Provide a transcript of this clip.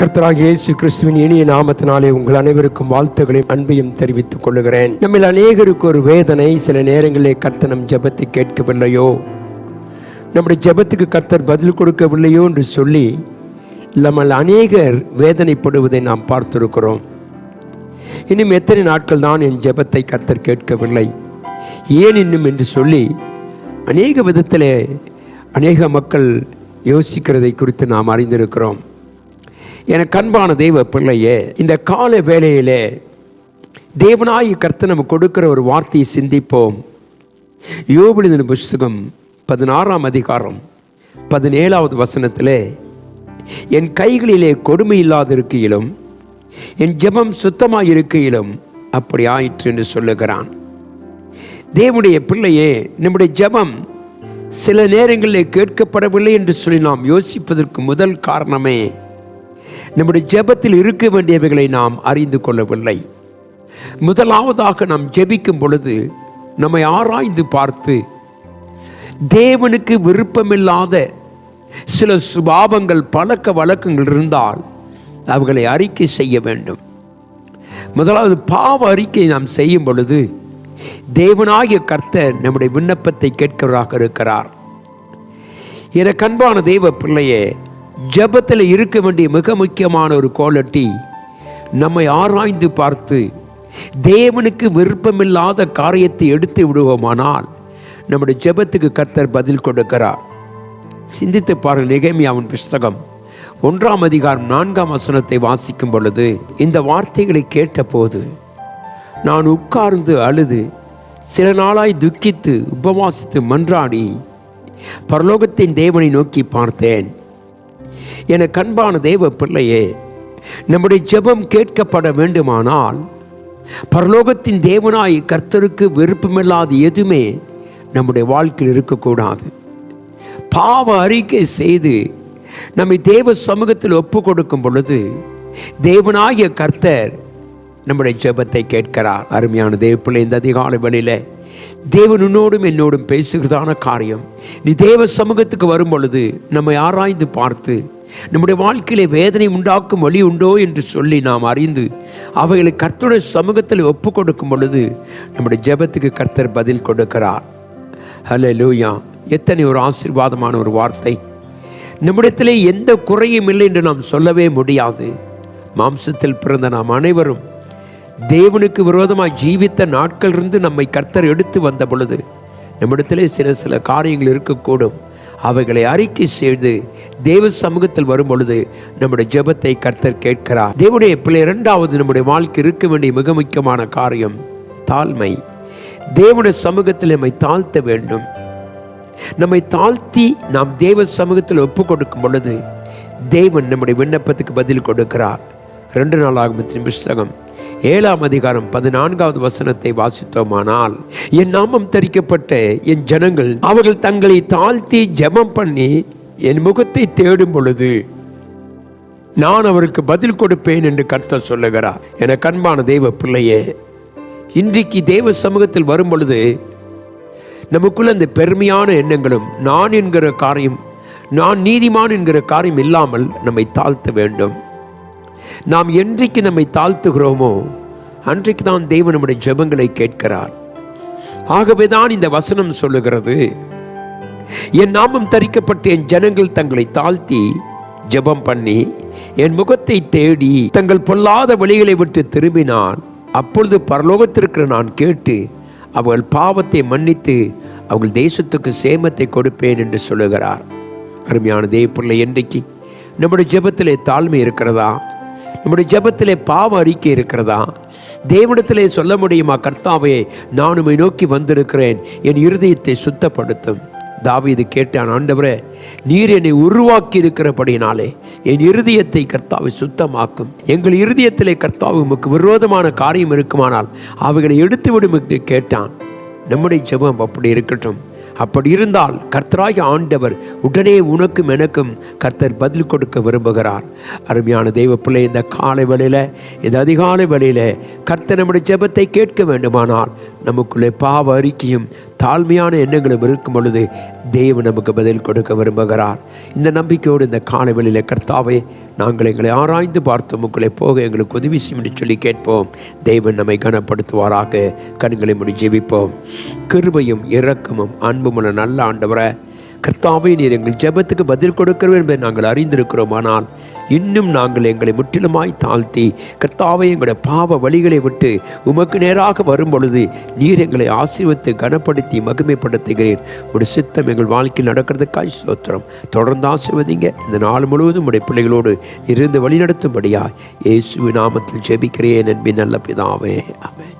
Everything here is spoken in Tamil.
கர்த்தராகிய இயேசு கிறிஸ்துவின் இனிய நாமத்தினாலே உங்கள் அனைவருக்கும் வாழ்த்துகளையும் அன்பையும் தெரிவித்துக் கொள்கிறேன் நம்மில் அநேகருக்கு ஒரு வேதனை சில நேரங்களிலே கர்த்தர் நம் ஜெபத்தை கேட்கவில்லையோ? நம்முடைய ஜெபத்துக்கு கர்த்தர் பதில் கொடுக்கவில்லையோ என்று சொல்லி நம்மள் அநேகர் வேதனைப்படுவதை நாம் பார்த்திருக்கிறோம். இன்னும் எத்தனை நாட்கள் தான் என் ஜெபத்தை கர்த்தர் கேட்கவில்லை? ஏன் இன்னும் என்று சொல்லி அநேக விதத்திலே அநேக மக்கள் யோசிக்கிறதை குறித்து நாம் அறிந்திருக்கிறோம். எனக்கு அன்பான தெய்வ பிள்ளையே இந்த கால வேளையிலே தேவனாய் கர்த்த நம்ம கொடுக்கிற ஒரு வார்த்தையை சிந்திப்போம். யோபுலிதின புஸ்தகம் பதினாறாம் அதிகாரம் பதினேழாவது வசனத்திலே என் கைகளிலே கொடுமை இல்லாதிருக்கையிலும் என் ஜெபம் சுத்தமாக இருக்கையிலும் அப்படி ஆயிற்று என்று சொல்லுகிறான். தேவனுடைய பிள்ளையே நம்முடைய ஜெபம் சில நேரங்களில் கேட்கப்படவில்லை என்று சொல்லி நாம் யோசிப்பதற்கு முதல் காரணமே நம்முடைய ஜெபத்தில் இருக்க வேண்டியவைகளை நாம் அறிந்து கொள்ளவில்லை. முதலாவதாக நாம் ஜெபிக்கும் பொழுது நம்மை ஆராய்ந்து பார்த்து தேவனுக்கு விருப்பமில்லாத சில சுபாவங்கள் பழக்க வழக்கங்கள் இருந்தால் அவர்களை அறிக்கை செய்ய வேண்டும். முதலாவது பாவ அறிக்கை நாம் செய்யும் பொழுது தேவனாகிய கர்த்தர் நம்முடைய விண்ணப்பத்தை கேட்கிறவராக இருக்கிறார். என கண்பான தெய்வ பிள்ளையே ஜெபத்தில் இருக்க வேண்டிய மிக முக்கியமான ஒரு குவாலிட்டி நம்மை ஆராய்ந்து பார்த்து தேவனுக்கு விருப்பமில்லாத காரியத்தை எடுத்து விடுவோமானால் நம்முடைய ஜெபத்துக்கு கர்த்தர் பதில் கொடுக்கிறார். சிந்தித்து பாருங்கள் நிகழ்மியாவின் புஸ்தகம் ஒன்றாம் அதிகாரம் நான்காம் வசனத்தை வாசிக்கும் பொழுது இந்த வார்த்தைகளை கேட்டபோது நான் உட்கார்ந்து அழுது சில நாளாய் துக்கித்து உபவாசித்து மன்றாடி பரலோகத்தின் தேவனை நோக்கி பார்த்தேன். என கண்பான தெய்வ பிள்ளையே நம்முடைய ஜெபம் கேட்கப்பட வேண்டுமானால் பரலோகத்தின் தேவனாய் கர்த்தருக்கு விருப்பமில்லாத எதுவுமே நம்முடைய வாழ்க்கையில் இருக்கக்கூடாது. பாவ அறிக்கை செய்து நம்மை தேவ சமூகத்தில் ஒப்பு கொடுக்கும் பொழுது தேவனாகிய கர்த்தர் நம்முடைய ஜெபத்தை கேட்கிறார். அருமையான தேவப்பிள்ளை இந்த அதிகாலை வேளையில தேவன் உன்னோடும் என்னோடும் பேசுகிறதான காரியம். நீ தேவ சமூகத்துக்கு வரும் பொழுது நம்மை ஆராய்ந்து பார்த்து நம்முடைய வாழ்க்கையிலே வேதனை உண்டாக்கும் வழி உண்டோ என்று சொல்லி நாம் அறிந்து அவைகளை கர்த்தருடைய சமூகத்தில் ஒப்பு கொடுக்கும் பொழுது நம்முடைய ஜெபத்துக்கு கர்த்தர் பதில் கொடுக்கிறார். ஹலே லூயா எத்தனை ஒரு ஆசீர்வாதமான ஒரு வார்த்தை. நம்மிடத்திலே எந்த குறையும் இல்லை என்று நாம் சொல்லவே முடியாது. மாம்சத்தில் பிறந்த நாம் அனைவரும் தேவனுக்கு விரோதமாக ஜீவித்த நாட்கள் இருந்து நம்மை கர்த்தர் எடுத்து வந்த பொழுது நம்மிடத்திலே சில சில காரியங்கள் இருக்கக்கூடும். அவைகளை அறிக்கை செய்து தேவ சமூகத்தில் வரும் பொழுது நம்முடைய ஜெபத்தை கர்த்தர் கேட்கிறார். தேவனுடைய பிள்ளை இரண்டாவது நம்முடைய வாழ்க்கை இருக்க வேண்டிய மிக முக்கியமான காரியம் தாழ்மை. தேவனுடைய சமூகத்தில் நம்மை தாழ்த்த வேண்டும். நம்மை தாழ்த்தி நாம் தேவ சமூகத்தில் ஒப்பு கொடுக்கும் பொழுது தேவன் நம்முடைய விண்ணப்பத்துக்கு பதில் கொடுக்கிறார். ரெண்டு நாளாகும் புஸ்தகம். ஏழாம் அதிகாரம் பதினான்காவது வசனத்தை வாசித்தோமானால் என் நாமம் தரிக்கப்பட்ட என் ஜனங்கள் அவர்கள் தங்களை தாழ்த்தி ஜெபம் பண்ணி என் முகத்தை தேடும் பொழுது நான் அவருக்கு பதில் கொடுப்பேன் என்று கர்த்தர் சொல்லுகிறார். என கண்பான தெய்வ பிள்ளையே இன்றைக்கு தேவ சமூகத்தில் வரும் பொழுது நமக்குள்ள அந்த பெருமையான எண்ணங்களும் நான் என்கிற காரியம் நான் நீதிமான் என்கிற காரியம் இல்லாமல் நம்மை தாழ்த்த வேண்டும். நாம் என்றைக்கு நம்மை தாழ்த்துகிறோமோ அன்றைக்கு தான் தெய்வம் நம்முடைய ஜெபங்களை கேட்கிறார். ஆகவே தான் இந்த வசனம் சொல்லுகிறது என் நாமம் தரிக்கப்பட்ட என் ஜனங்கள் தங்களை தாழ்த்தி ஜெபம் பண்ணி என் முகத்தை தேடி தங்கள் பொல்லாத வழிகளை விட்டு திரும்பினான். அப்பொழுது பரலோகத்திற்கு நான் கேட்டு அவர்கள் பாவத்தை மன்னித்து அவர்கள் தேசத்துக்கு சேமத்தை கொடுப்பேன் என்று சொல்லுகிறார். அருமையான தேவப்பிள்ளை என்றைக்கு நம்முடைய ஜெபத்திலே தாழ்மை இருக்கிறதா? நம்முடைய ஜபத்திலே பாவ அறிக்கை இருக்கிறதா? தேவனிடத்திலே சொல்ல முடியுமா? கர்த்தாவே நான் உமை நோக்கி வந்திருக்கிறேன். என் இருதயத்தை சுத்தப்படுத்தும். தாவீது கேட்டான் ஆண்டவரே நீர் என்னை உருவாக்கி இருக்கிறபடினாலே என் இருதயத்தை கர்த்தாவை சுத்தமாக்கும். எங்கள் இருதயத்திலே கர்த்தாவு உமக்கு விரோதமான காரியம் இருக்குமானால் அவைகளை எடுத்து விடும் என்று கேட்டான். நம்முடைய ஜெபம் அப்படி இருக்கட்டும். அப்படி இருந்தால் கர்த்தராகிய ஆண்டவர் உடனே உனக்கும் எனக்கும் கர்த்தர் பதில் கொடுக்க விரும்புகிறார். அருமையான தெய்வ பிள்ளை இந்த காலை வேளையில் இந்த அதிகாலை வேளையில் கர்த்தர் நம்முடைய ஜெபத்தை கேட்க வேண்டுமானால் நமக்குள்ளே பாவ அறிக்கையும் தாழ்மையான எண்ணங்களும் இருக்கும் பொழுது தேவன் நமக்கு பதில் கொடுக்க விரும்புகிறார். இந்த நம்பிக்கையோடு இந்த காலவெளியில் கர்த்தாவே நாங்கள் எங்களை ஆராய்ந்து பார்த்து உங்களை போக எங்களுக்கு உதவி செய்யும் என்று சொல்லி கேட்போம். தேவன் நம்மை கனப்படுத்துவாராக. கண்களை முடி ஜெபிப்போம். கிருபையும் இரக்கமும் அன்புமுள்ள நல்ல ஆண்டவரை கர்த்தாவே நீர் எங்கள் ஜெபத்துக்கு பதில் கொடுக்கிறோம் என்பதை நாங்கள் அறிந்திருக்கிறோம். ஆனால் இன்னும் நாங்கள் எங்களை முற்றிலுமாய் தாழ்த்தி கர்த்தாவை எங்களுடைய பாவ வழிகளை விட்டு உமக்கு நேராக வரும் பொழுது நீர் எங்களை ஆசீர்வத்து கனப்படுத்தி மகிமைப்படுத்துகிறேன் ஒரு சித்தம் எங்கள் வாழ்க்கையில் நடக்கிறதுக்காய் சோத்திரம் தொடர்ந்து ஆசிர்வதிங்க. இந்த நாள் முழுவதும் உடைய பிள்ளைகளோடு இருந்து வழிநடத்தும்படியாய் இயேசு நாமத்தில் ஜெபிக்கிறேன் என்பின் நல்ல பிதாவே. அவன்